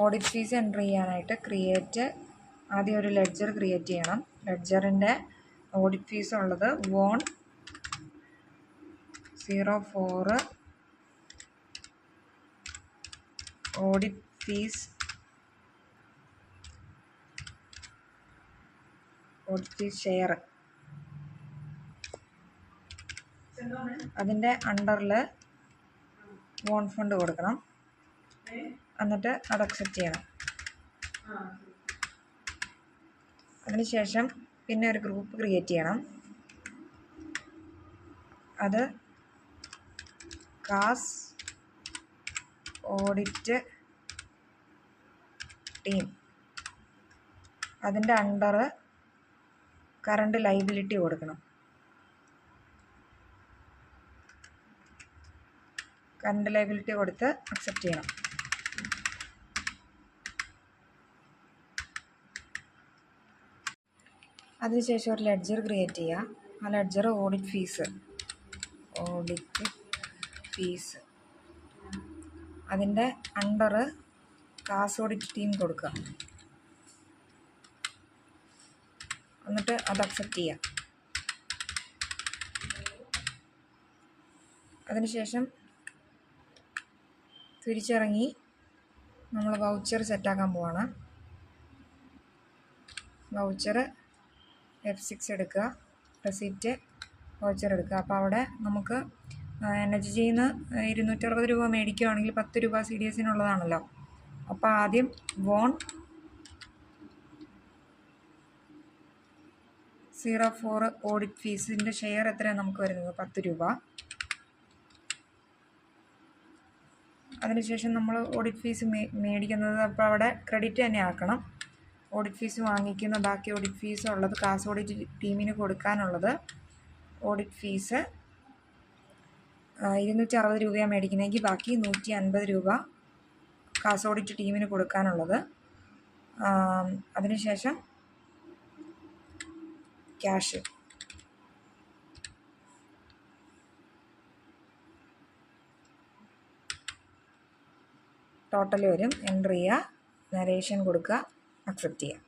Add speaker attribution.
Speaker 1: Audit fees enter ചെയ്യാനായിട്ട് create ആദ്യം ഒരു ലെഡ്ജർ ക്രിയേറ്റ് ചെയ്യണം. ലെഡ്ജറിന്റെ ഓഡിറ്റ് ഫീസ് ഉള്ളത് one zero four audit fees audit fees share അതിന്റെ അണ്ടറിൽ വോൺ ഫണ്ട് കൊടുക്കണം. എന്നിട്ട് അത് അക്സെപ്റ്റ് ചെയ്യണം. അതിനുശേഷം പിന്നെ ഒരു ഗ്രൂപ്പ് ക്രിയേറ്റ് ചെയ്യണം. അത് കാസ് ഓഡിറ്റ് ടീം അതിന്റെ അണ്ടർ കറണ്ട് ലൈബിലിറ്റി കൊടുക്കണം. കറണ്ട് ലൈബിലിറ്റി കൊടുത്ത് അക്സെപ്റ്റ് ചെയ്യണം. അതിനുശേഷം ഒരു ലെഡ്ജർ ക്രിയേറ്റ് ചെയ്യുക ആ ledger audit fees audit fees അതിന്റെ അണ്ടർ കാസ് ഓഡിറ്റ് ടീം കൊടുക്കുക. എന്നിട്ട് അത് അക്സെപ്റ്റ് ചെയ്യുക അതിനുശേഷം തിരിച്ചിറങ്ങി നമ്മൾ വൗച്ചർ സെറ്റാക്കാൻ പോവാണ്. വൗച്ചർ എഫ് സിക്സ് എടുക്കുക. റെസിപ്റ്റ് വൗച്ചർ എടുക്കുക. അപ്പോൾ അവിടെ നമുക്ക് എൻ എച്ച് ജിയിൽ നിന്ന് ഇരുന്നൂറ്ററുപത് രൂപ മേടിക്കുകയാണെങ്കിൽ പത്ത് രൂപ സി ഡി എസിനുള്ളതാണല്ലോ അപ്പോൾ ആദ്യം വോൺ സീറോ ഫോർ ഓഡിറ്റ് ഫീസിന്റെ ഷെയർ എത്രയാണ് നമുക്ക് വരുന്നത്? പത്ത് രൂപ. അതിനുശേഷം നമ്മൾ ഓഡിറ്റ് ഫീസ് മേടിക്കുന്നത്. അപ്പോൾ അവിടെ ക്രെഡിറ്റ് തന്നെ ആക്കണം. ഓഡിറ്റ് ഫീസ് വാങ്ങിക്കുന്ന. ബാക്കി ഓഡിറ്റ് ഫീസ് ഉള്ളത് കാസ് ഓഡിറ്റ് ടീമിന് കൊടുക്കാനുള്ളത്. ഓഡിറ്റ് ഫീസ് ഇരുന്നൂറ്റി അറുപത് രൂപയാണ് മേടിക്കുന്നതെങ്കിൽ ബാക്കി നൂറ്റി അൻപത് രൂപ കാസ് ഓഡിറ്റ് ടീമിന് കൊടുക്കാനുള്ളത്. അതിനുശേഷം ക്യാഷ്. ടോട്ടൽ വരും. എൻട്രി ചെയ്യുക. നരേഷൻ കൊടുക്കുക. അക്സെപ്റ്റ് ചെയ്യുക